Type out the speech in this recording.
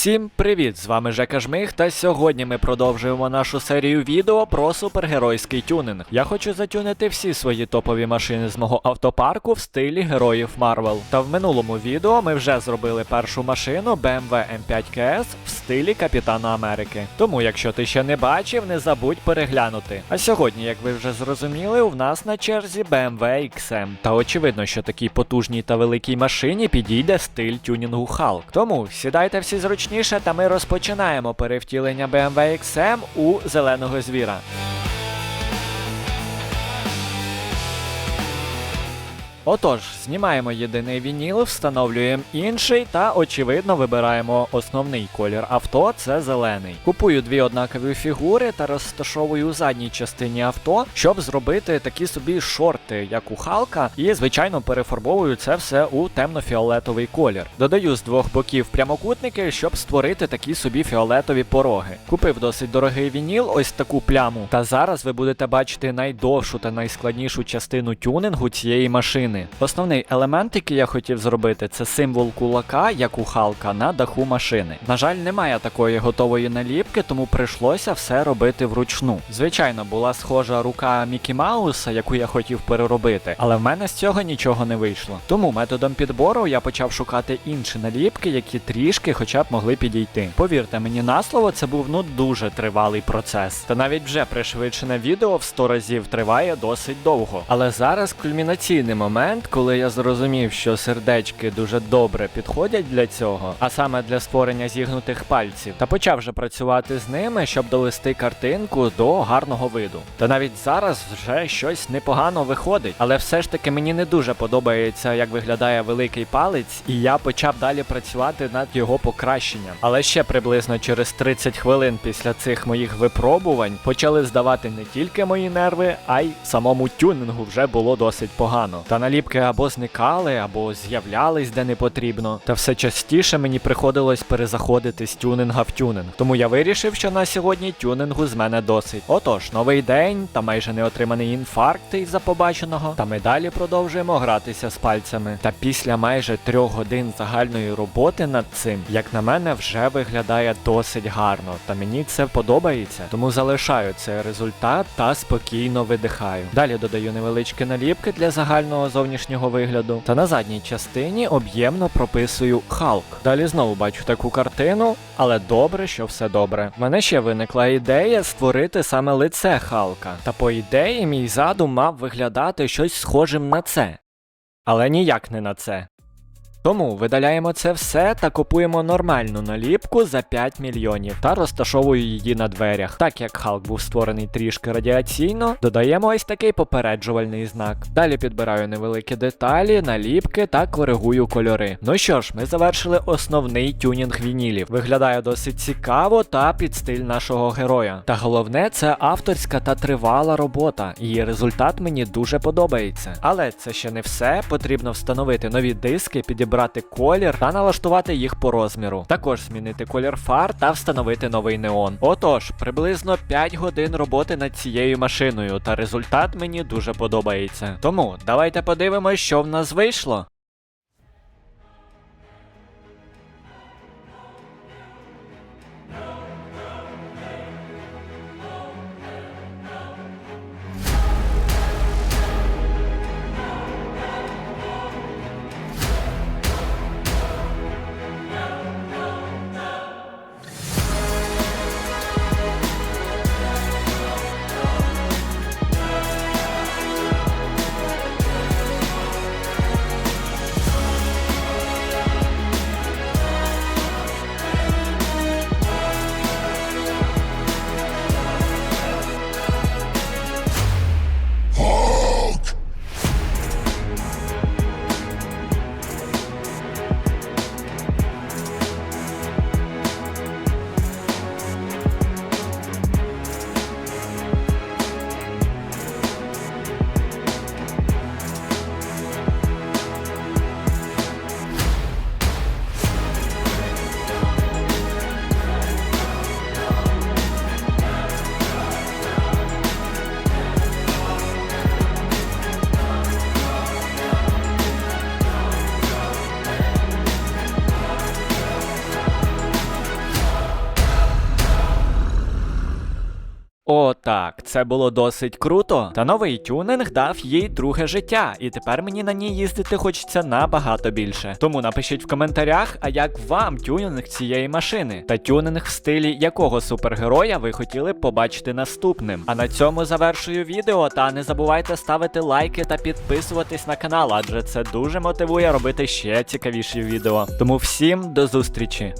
Всім привіт! З вами Жека Жмих, та сьогодні ми продовжуємо нашу серію відео про супергеройський тюнинг. Я хочу затюнити всі свої топові машини з мого автопарку в стилі героїв Марвел. Та в минулому відео ми вже зробили першу машину BMW M5 KS в стилі Капітана Америки. Тому, якщо ти ще не бачив, не забудь переглянути. А сьогодні, як ви вже зрозуміли, у нас на черзі BMW XM. Та очевидно, що такій потужній та великій машині підійде стиль тюнінгу Hulk. Тому сідайте всі зручніше, та ми розпочинаємо перевтілення BMW XM у зеленого звіра. Отож, знімаємо єдиний вініл, встановлюємо інший та, очевидно, вибираємо основний колір авто це зелений. Купую дві однакові фігури та розташовую у задній частині авто, щоб зробити такі собі шорти, як у Халка, і, звичайно, перефарбовую це все у темно-фіолетовий колір. Додаю з двох боків прямокутники, щоб створити такі собі фіолетові пороги. Купив досить дорогий вініл, ось таку пляму. Та зараз ви будете бачити найдовшу та найскладнішу частину тюнингу цієї машини. Основний елемент, який я хотів зробити, це символ кулака, як у Халка, на даху машини. На жаль, немає такої готової наліпки, тому прийшлося все робити вручну. Звичайно, була схожа рука Мікі Мауса, яку я хотів переробити, але в мене з цього нічого не вийшло. Тому методом підбору я почав шукати інші наліпки, які трішки хоча б могли підійти. Повірте мені на слово, це був ну дуже тривалий процес. Та навіть вже пришвидшене відео в 100 разів триває досить довго. Але зараз кульмінаційний момент, коли я зрозумів, що сердечки дуже добре підходять для цього, а саме для створення зігнутих пальців, та почав вже працювати з ними, щоб довести картинку до гарного виду. Та навіть зараз вже щось непогано виходить, але все ж таки мені не дуже подобається, як виглядає великий палець, і я почав далі працювати над його покращенням. Але ще приблизно через 30 хвилин після цих моїх випробувань почали здавати не тільки мої нерви, а й самому тюнингу вже було досить погано. Та наліпки або зникали, або з'являлись де не потрібно. Та все частіше мені приходилось перезаходити з тюнинга в тюнинг. Тому я вирішив, що на сьогодні тюнингу з мене досить. Отож, новий день та майже не отриманий інфаркт із-за побаченого. Та ми далі продовжуємо гратися з пальцями. Та після майже трьох годин загальної роботи над цим, як на мене, вже виглядає досить гарно. Та мені це подобається. Тому залишаю цей результат та спокійно видихаю. Далі додаю невеличкі наліпки для загального зовнішнього вигляду. Та на задній частині об'ємно прописую Халк. Далі знову бачу таку картину, але добре, що все добре. В мене ще виникла ідея створити саме лице Халка. Та по ідеї мій задум мав виглядати щось схожим на це. Але ніяк не на це. Тому видаляємо це все та купуємо нормальну наліпку за 5 мільйонів та розташовую її на дверях. Так як Халк був створений трішки радіаційно, додаємо ось такий попереджувальний знак. Далі підбираю невеликі деталі, наліпки та коригую кольори. Ну що ж, ми завершили основний тюнінг вінілів. Виглядає досить цікаво та під стиль нашого героя. Та головне, це авторська та тривала робота. Її результат мені дуже подобається. Але це ще не все. Потрібно встановити нові диски, підібрати колір та налаштувати їх по розміру. Також змінити колір фар та встановити новий неон. Отож, приблизно 5 годин роботи над цією машиною, та результат мені дуже подобається. Тому давайте подивимось, що в нас вийшло. О, так, це було досить круто. Та новий тюнинг дав їй друге життя, і тепер мені на ній їздити хочеться набагато більше. Тому напишіть в коментарях, а як вам тюнинг цієї машини, та тюнинг в стилі якого супергероя ви хотіли побачити наступним. А на цьому завершую відео. Та не забувайте ставити лайки та підписуватись на канал, адже це дуже мотивує робити ще цікавіші відео. Тому всім до зустрічі!